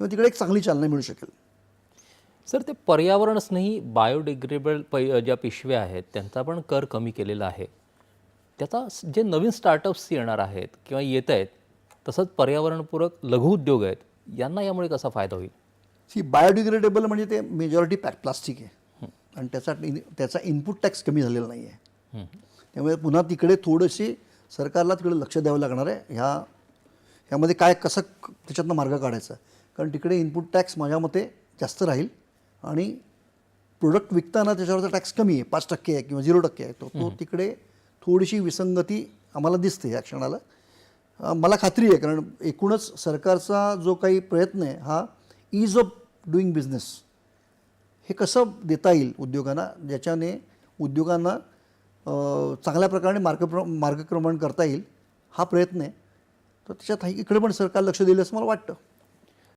तेव्हा तिकडे एक चांगली चालना मिळू शकेल. सर ते पर्यावरण स्नेही बायोडिग्रेडेबल पै ज्या पिशव्या आहेत त्यांचा पण कर कमी केलेला आहे. त्याचा जे नवीन स्टार्टअप्स येणार आहेत किंवा येत आहेत तसंच पर्यावरणपूरक लघुउद्योग आहेत यांना यामुळे कसा फायदा होईल? सी बायोडिग्रेडेबल म्हणजे ते मेजॉरिटी पॅक प्लास्टिक आहे. आणि त्याचा त्याचा इनपुट टॅक्स कमी झालेला नाही आहे त्यामुळे पुन्हा तिकडे थोडीशी सरकारला तिकडे लक्ष द्यावं लागणार आहे. ह्या ह्यामध्ये काय कसं त्याच्यातनं मार्ग काढायचा? कारण तिकडे इनपुट टॅक्स माझ्या मते जास्त राहील आणि प्रोडक्ट विकताना त्याच्यावरचा टॅक्स कमी आहे पाच टक्के आहे किंवा झिरो टक्के आहे. तो तो तिकडे थोडीशी विसंगती आम्हाला दिसते या क्षणाला. मला खात्री आहे कारण एकूणच सरकारचा जो काही प्रयत्न आहे हा ईज ऑफ डुईंग बिझनेस हे कसं देता येईल उद्योगांना? ज्याच्याने उद्योगांना चांगल्या प्रकारे मार्गप्र मार्गक्रमण करता येईल हा प्रयत्न आहे. तर त्याच्यात इकडे पण सरकार लक्ष दिलं असं मला वाटतं.